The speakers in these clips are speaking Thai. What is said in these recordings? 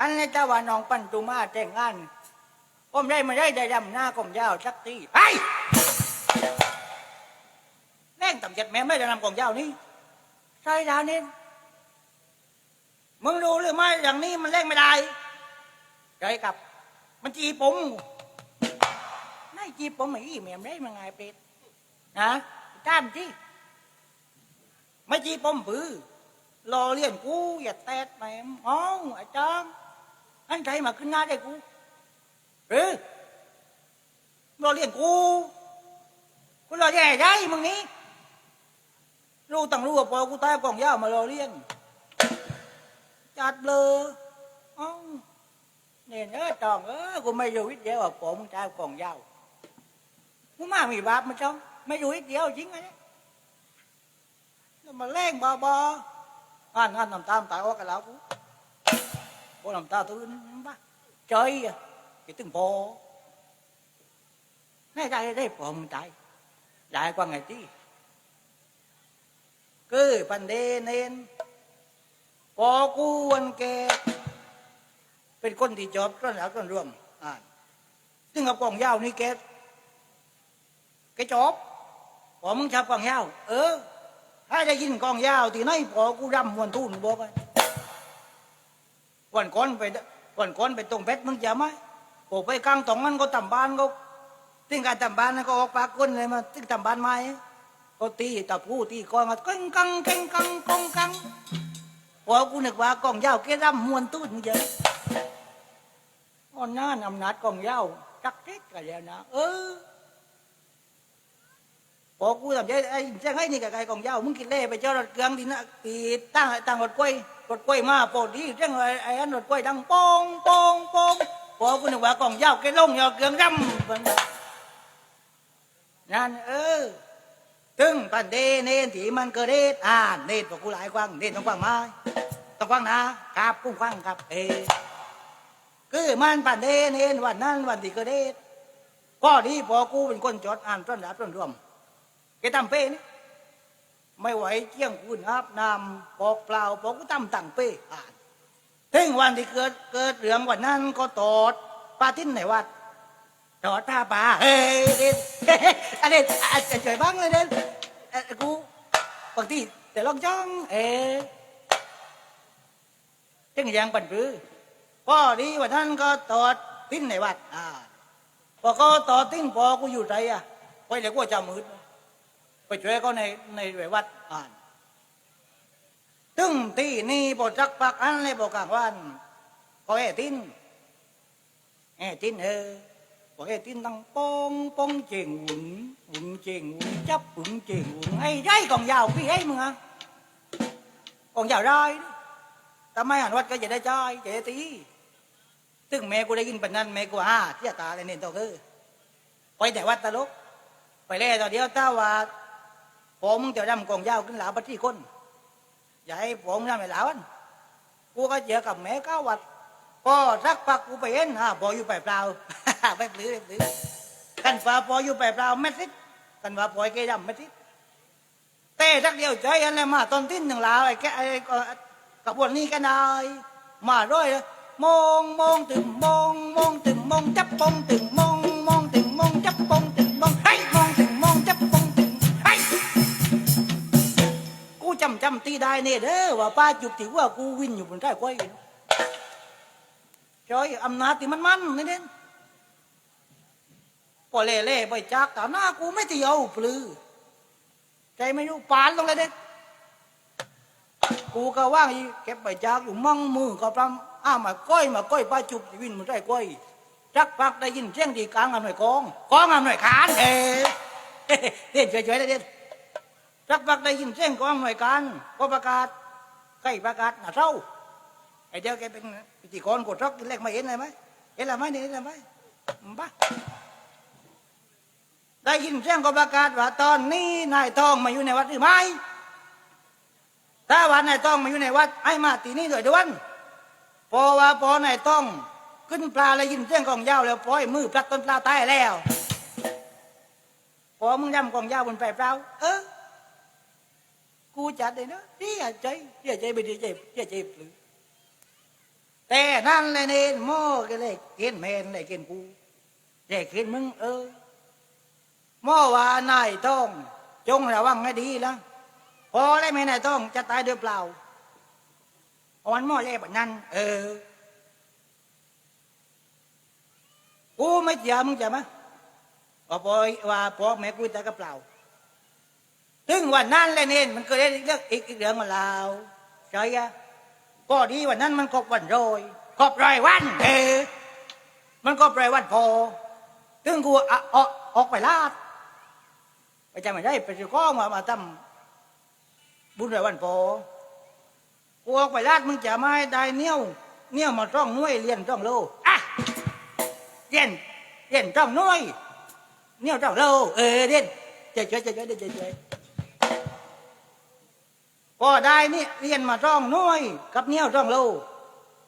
อันนี้ตาว่าน้องปันตุมาแต่งงานผมได้มาได้ได้ดำหน้ากองยาวสักทีไอ้แม่งต่ำเจ็ดแม่ไม่ได้นำกองยาวนี่ใช่ดาวนี่มึงรู้หรือไม่อย่างนี้มันเล่นไม่ได้ใช่กับ มันจีผมนายจีผมไม่อีเมียมได้มาไงเป็ดนะจ้ามที่ไม่จีผมปือรอเลี้ยนกูอย่าแตดแม่มอ๋อไอ้จ้า อันใครมาขึ้นหน้าได้กูหรือรอเลี้ยนกูกูรอแย่ใจมึงนี้รู้ตั้งรู้ว่าพอกูตายกล่องยาวมาเรอเลี้ยนจัดเลยอ๋อเนี่ยเออจองเออกูไม่รู้วิทย์เดียวว่าผมตายกล่องยาวกูมามีบาปมาจ้องไม่รู้วิทย์เดียวจริงไงเนี่ยแล้วมาแรงบาบออ่านอ่านน้ำตาลตายออกกันแล้วกู พอน้ำตาตื่นบ้าใจอะคิดถึงพอแน่ใจได้พอมึงตายได้กว่าไงที่คือปันเดเนนพอกูวันแกเป็นคนที่จอบต้นหลักต้นรวมอ่าซึ่งกับกองยาวนี่แกแกจอบพอมึงชับกองยาว เออ ถ้าจะยินกองยาวที่ไหนพอกูรำมวนทุ่นบอกไง วันก่อนไปวันก่อนไปตรงเพชรมึงจะไหมโอ้ไปกลางตรงนั้นก็ตำบ้านก็ถึงการตำบ้านนั้นก็ออกปากก้นเลยมาถึงตำบ้านไม้ก็ตีตะพูตีกองมากังกังเก่งกังกองกังพอกูนึกว่ากองยาวแกรำมวนทุนเยอะอ่อนหน้าอำนาจกองยาวจักเท็ดกันแล้วนะเออพอกูทำใจไอ้จะให้นี่กับไก่กองยาวมึงกินเล่ไปเจอรถเครื่องดีนะตีตั้งตั้งรถกล้วย รถกล้วยมาปอดีเรื่องไอ้ไอ้อันรถกล้วยดังโป้งโป้งโป้งพอกูนึกว่ากองยาวแกลงยาวเครื่องรำเบิ่งานั่นเออถึงปันเดเนนที่มันเกิดเดชอ่าเนตบอกกูหลายกว้างเนตต้องกว้างไม้ต้องกว้างนะครับกุ้งกว้างครับเอคือมันปันเดเนนวันนั้นวันที่เกิดเดชก็ดีพอกูเป็นคนจดอ่านต้นรับต้นรวมแกทำเป้นี่ ไม่ไหวเที่ยงคืนอาบน้ำปอกเปล่าปอกกูทำตั้งเป้อ่านถึงวันที่เกิดเกิดเรื่องวันนั้นก็ตอดปาทิ้นในวัดตอดผ้าป่าเฮ้ยเด็ดอันนี้อาจจะช่วยบ้างเลยเด็ดเอ่อกูบางทีแต่ลองจ้องเอ๊ะถึงยังปันปือพอดีวันนั้นก็ตอดทิ้นในวัดอ่าพอก็ตอดทิ้นพอกูอยู่ใจอะไปเรียกว่าจะมืด ไปช่วยเขาในในวัดอ่านตึงที่นี่บทจักปักอันเลยบอกกลางวันก็เอตินเอตินเออบอกเอตินตั้งปองปองเจงหุ่นหุ่นเจงหุ่นจับหุ่นเจงหุ่นไอ้ได้กองยาวพี่ไอ้มึงอะกองยาวได้ทำไมหันวัดก็จะได้ใจจะได้ตีตึงแม่กูได้ยินปนนั้นแม่กูฮ่าเที่ยตาเลยเนี่ยตัวคือไปแต่วัดตลกไปเล่ตอนเดียวถ้าว่ ผมจะดำกองยาวขึ้นหลาบัดที่คนอย่าให้ผมทำให้หลาวันกูก็เจอกับแม่ก้าวัดพอสักพักกูไปเห็นฮะพออยู่ไปเปล่าไปปลื้อไปปลื้อกันฟ้าพออยู่ไปเปล่าไม่ติดกันว่าพอไอ้เกยดำไม่ติดเต้ทักเดียวใจอะไรมาตอนทิ้นหนึ่งลาวไอ้แกไอ้กับวกนี้กันได้มาร้อยมองมองตึงมองมองตึงมองจับปองตึงมองมองตึงมองำจำตีได้เนี่ยเด้อว่าป้าจุกที่ว่ากูวินอยู่บนใต้กล้วยจอยอำนาจที่มันมันนี่เด่นพอเล่เล่ไปจากตาหน้ากูไม่เที่ยวปลือ ใจไม่รู้ปานลงเลยเด็กกูก็ว่างอีเก็บใบจากอยู่มั่งมือก็พรำอ้ามาก้อยมาก้อยป้าจุบวินมันได้ก้อยจักพักได้ยินเสียงดีกลางอำหน่วยกองกองอำหน่วยขานเอ๊เด่นช่วยๆเลยเด่น จักพักได้ยินเสียงกองหน่วยการก็ประกาศใกล้ประกาศหน้าเศร้าไอ้เดียวแกเป็นพิธีกรกดรักกินแรกไม่เห็นเลยไหมเห็นอะไรไหมนี่เห็นอะไรไหมบ้าได้ยินเสียงก็ประกาศว่าตอนนี้นายทองมาอยู่ในวัดหรือไม่ถ้าวันไหนต้องมาอยู่ในวัดให้มาตีนี้โดยด่วนพอว่าพอไหนต้องขึ้นปลาแล้วยินเสียงกองยาวแล้วปล่อยมือปลัดต้นปลาตายแล้วพอมึงยำกองยาวบนไปเปล่าเออ กูจัดเลยเนาะเสียใจเสียใจไปดีใจเสียใจปลือแต่นั่นเลยเนนโม่ก็เลยเกินแมนเลยเกินกูเลยเกินมึงเออโม่ว่านายต้อง จงระวังให้ดีนะพอแล้วไม่นายต้องจะตายด้วยเปล่าเอาวันโม่เล่แบบนั้น เออกูไม่เชื่อมึงจะมะว่าพอว่าพอแม่กูตายกับเปล่า ถึงวันนั้นเลยเนนมันเกิดเรื่องอีกอีกเรื่องมาแล้วใช่อะก็ดีวันนั้นมันครบวันโรยครบรอยวันเออมันครบรอยวันพอถึงกูอะออกออกไปลาดไปจำไม่ได้ไปซื้อของมามาทำบุญรอยวันพอกูออกไปลาดมึงจะไม่ได้เนี่ยวเนี่ยวมาต้องหน่วยเรียนต้องโลอะเรียนเรียนต้องหน่วยเนี่ยวต้องโลเออเรียนเจ๊เจ๊เจ๊เจ๊เจ๊เจ๊เจ๊ พอได้นี่เรียนมาต้องน่วยกับเนี่ยวต้องโล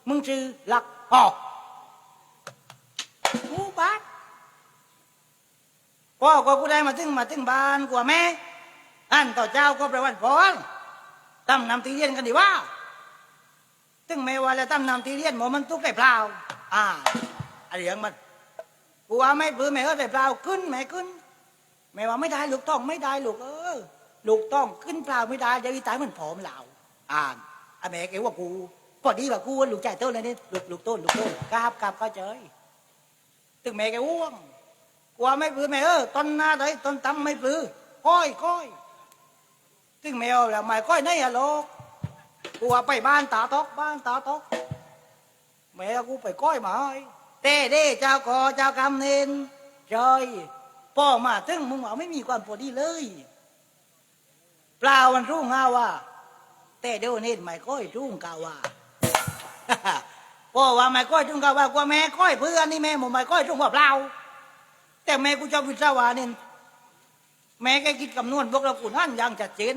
มึงชื่อหลักหอกกูบาดพ่อก็กูได้มาถึงมาถึงบ้านกว่าแม่อันต่อเจ้าก็ประวันพรตั้มนำตีเรียนกันดีว่าถึงแม้ว่าแล้วตั้มนำตีเรียนหมอมันตุกได้เปล่าอ่าอะไรอย่างมันกูว่าไม่ปื้อแม่ก็ได้เปล่าขึ้นแม่ขึ้นแม่ว่าไม่ได้ลูกต้องไม่ได้ลูกเออ ลูกต้องขึ้นเปล่าไม่ได้เดี๋ยวอีตายมันผอมเหล่าอ่านอะแม่เก๋ว่ากูพอดีว่ากูว่าลูกใจต้นเลยนี่ลูกลูกต้นลูกต้นกราบกราบก็เจยถึงแม่แกอ้วงกลัวไม่ปลื้อแม่เออต้นหน้าได้ต้นตำไม่ปลื้อก้อยก้อยถึงแมวแล้วไม่ก้อยในอะโลกกลัวไปบ้านตาตอกบ้านตาตอกแม่กูไปก้อยมาให้เต้เด้เจ้ากอเจ้ากำเนินเจยพ่อมาถึงมึงว่าไม่มีความพอดีเลยเปล่ามันรุ่งงาว่า แต่เดี๋ยวนี้ไม่ก้อยรุ่งกาว่าพ่อว่าไม่ก้อยรุ่งกาว่ากว่าแม่ก้อยเพื่อนนี่แม่หมไม่ก้อยรุ่งว่าเปล่าแต่แม่กูจะวิศวานี่แม่แกคิดคำนวณพวกเรากูนั่นอยังจัดเจน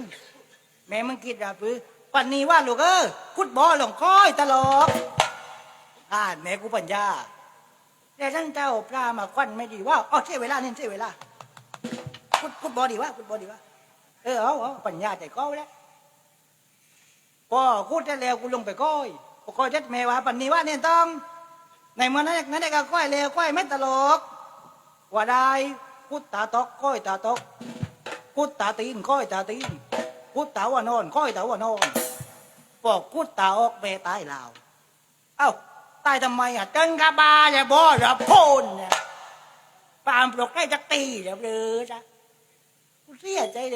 แม่มันคิดอะปือปันนี้ว่าลูกเออคุดบอลหลงก้อยตลอดอ่านแม่กูปัญญาแต่ท่านเจ้าปลามาควันไม่ดีว่าอ๋อเสียเวลาเนี่ยเสียเวลาคุดคุดบอดีว่าคุดบอดีว่า เออเอาเอาปัญญาแต่ก้อยแล้วพอพูดได้แล้วกูลงไปก้อยพอก้อยเด็ดแม่ว่าปันนี้ว่าเนี่ยต้อง ในเมื่อนั้นนั้นได้ก็ก้อยแล้วก้อยไม่ตลกว่าได้พุทตาตกก้อยตาตอกพุทตาตีนก้อยตาตีนพุทตาว่านอนก้อยตาว่านอนพอกพุทตาออกแม่ตายลาวเอ้าตายทำไมอะเต้นกะบาอย่าบ่ระพนเนี่ยปามปลกให้จักตีอย่าเบลอจ้ะ กูเสียใจเล